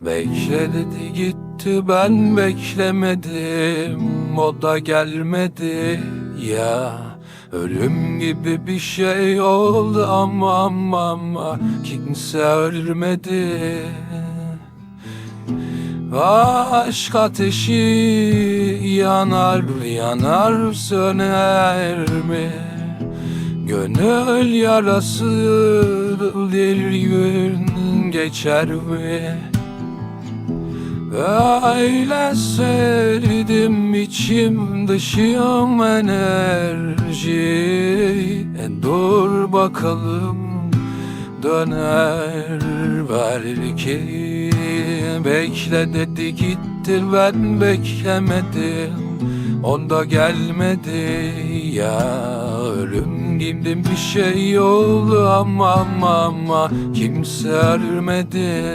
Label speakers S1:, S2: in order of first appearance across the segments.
S1: Bekle dedi gitti ben beklemedim O da gelmedi ya Ölüm gibi bir şey oldu ama ama ama Kimse ölmedi Aşk ateşi yanar yanar söner mi? Gönül yarası bir gün geçer mi? Öyle sevdim içim dışım enerji. E Dur bakalım döner belki. Bekle dedi gitti ben beklemedim. Onda gelmedi ya Ölüm gibi bir şey oldu. Ama ama Kimse ölmedi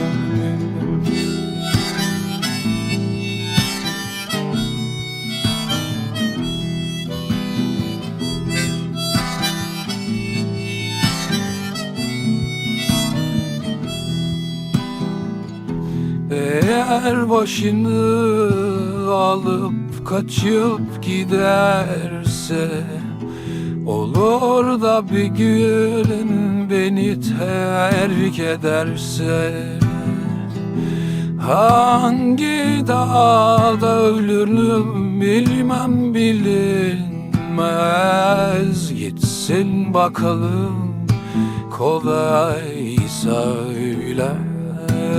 S1: Eğer başını alıp kaçıp giderse Olur da bir gün beni terk ederse. Hangi dağda ölürüm bilmem bilinmez. Gitsin bakalım kolay söyle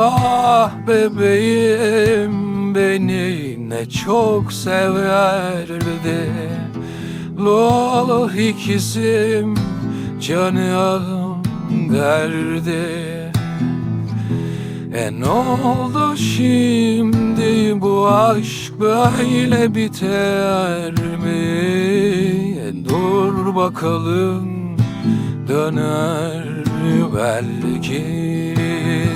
S1: Ah bebeğim beni ne çok severdi. Lolo ikizim canım derdi. E ne oldu şimdi bu aşk böyle biter mi? E dur bakalım döner belki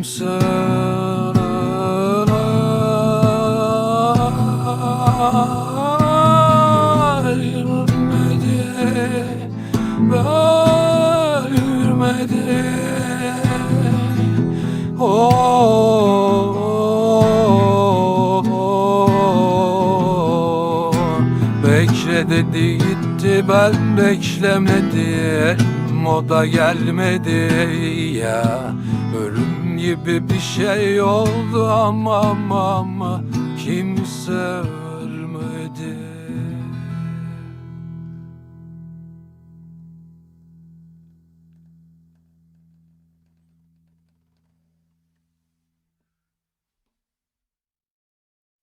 S1: Kimse ölmedi Ölmedi Oh, Bekle dedi gitti ben beklemedim O da gelmedi ya. Ölüm gibi bir şey oldu. Ama ama Kimse